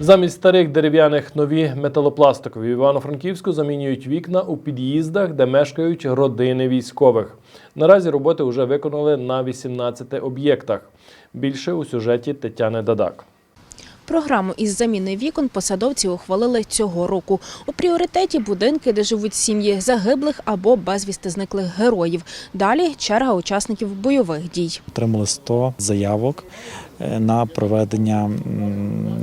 Замість старих дерев'яних нові металопластикові в Івано-Франківську замінюють вікна у під'їздах, де мешкають родини військових. Наразі роботи вже виконали на 18 об'єктах. Більше у сюжеті Тетяни Дадак. Програму із заміни вікон посадовці ухвалили цього року. У пріоритеті будинки, де живуть сім'ї загиблих або безвісти зниклих героїв. Далі черга учасників бойових дій. Отримали 100 заявок е, на проведення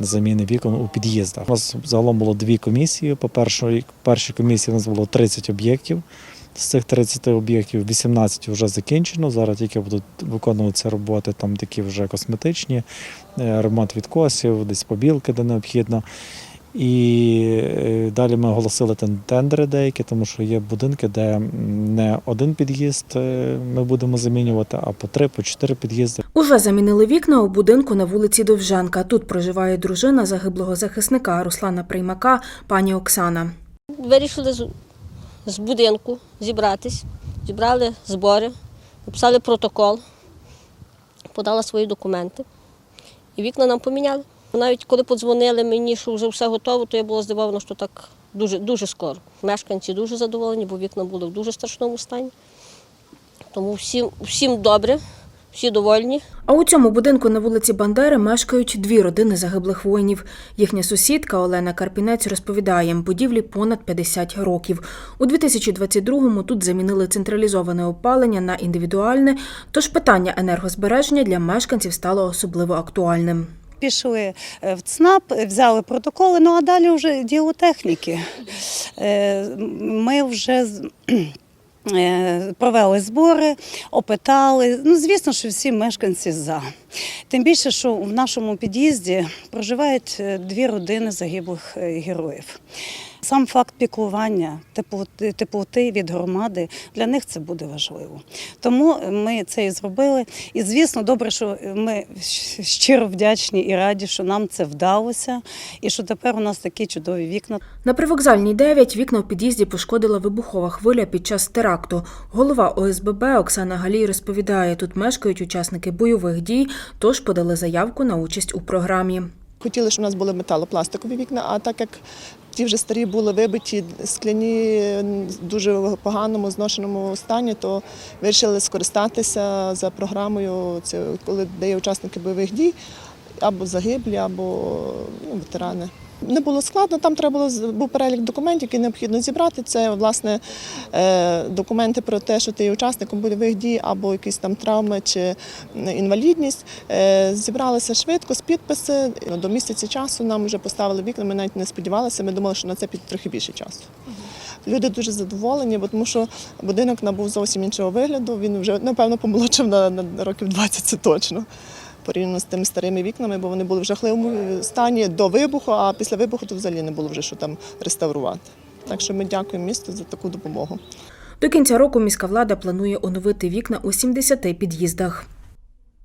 заміни вікон у під'їздах. У нас загалом було дві комісії. По першій, комісії у нас було 30 об'єктів. З цих 30 об'єктів 18 вже закінчено. Зараз тільки будуть виконуватися роботи, там такі вже косметичні, е, ремонт відкосів, десь побілки, де необхідно. І е, далі ми оголосили тендери деякі, тому що є будинки, де не один під'їзд е, ми будемо замінювати, а по три, по чотири під'їзди. Уже замінили вікна у будинку на вулиці Довженка. Тут проживає дружина загиблого захисника Руслана Приймака, пані Оксана. Вирішили з, будинку зібратись, зібрали збори, написали протокол, подала свої документи. І вікна нам поміняли. Навіть коли подзвонили мені, що вже все готово, то я була здивована, що так дуже, дуже скоро. Мешканці дуже задоволені, бо вікна були в дуже страшному стані. Тому всім, всім добре, всі довольні. А у цьому будинку на вулиці Бандери мешкають дві родини загиблих воїнів. Їхня сусідка Олена Карпінець розповідає, будівлі понад 50 років. У 2022-му тут замінили централізоване опалення на індивідуальне, тож питання енергозбереження для мешканців стало особливо актуальним. Пішли е, в ЦНАП, взяли протоколи, ну а далі вже діло техніки. Е, Ми вже з- провели збори, опитали. Ну, звісно, що всі мешканці за. Тим більше, що в нашому під'їзді проживають е, дві родини загиблих е, героїв. Сам факт піклування, теплоти від громади для них це буде важливо. Тому ми це і зробили. І звісно, добре, що ми щиро вдячні і раді, що нам це вдалося, і що тепер у нас такі чудові вікна. На привокзальній 9 вікна в під'їзді пошкодила вибухова хвиля під час теракту. Голова ОСББ Оксана Галій розповідає, тут мешкають учасники бойових дій, тож подали заявку на участь у програмі. Хотіли, щоб у нас були металопластикові вікна, а так як ті вже старі були вибиті, скляні в дуже поганому зношеному стані, то вирішили скористатися за програмою, це коли де є учасники бойових дій, або загиблі, або ну, ветерани. Не було складно, там треба було був перелік документів, які необхідно зібрати. Це власне е, документи про те, що ти є учасником бойових дій, або якісь там травми чи інвалідність. Е, Зібралися швидко з підписи. До місяця часу нам вже поставили вікна. Ми навіть не сподівалися. Ми думали, що на це піде трохи більше часу. Люди дуже задоволені, бо тому що будинок набув зовсім іншого вигляду. Він вже напевно помолодшав на, на років 20, це точно. Порівняно з тими старими вікнами, бо вони були в жахливому стані до вибуху, а після вибуху то взагалі не було вже що там реставрувати. Так що ми дякуємо місту за таку допомогу. До кінця року міська влада планує оновити вікна у 70 під'їздах.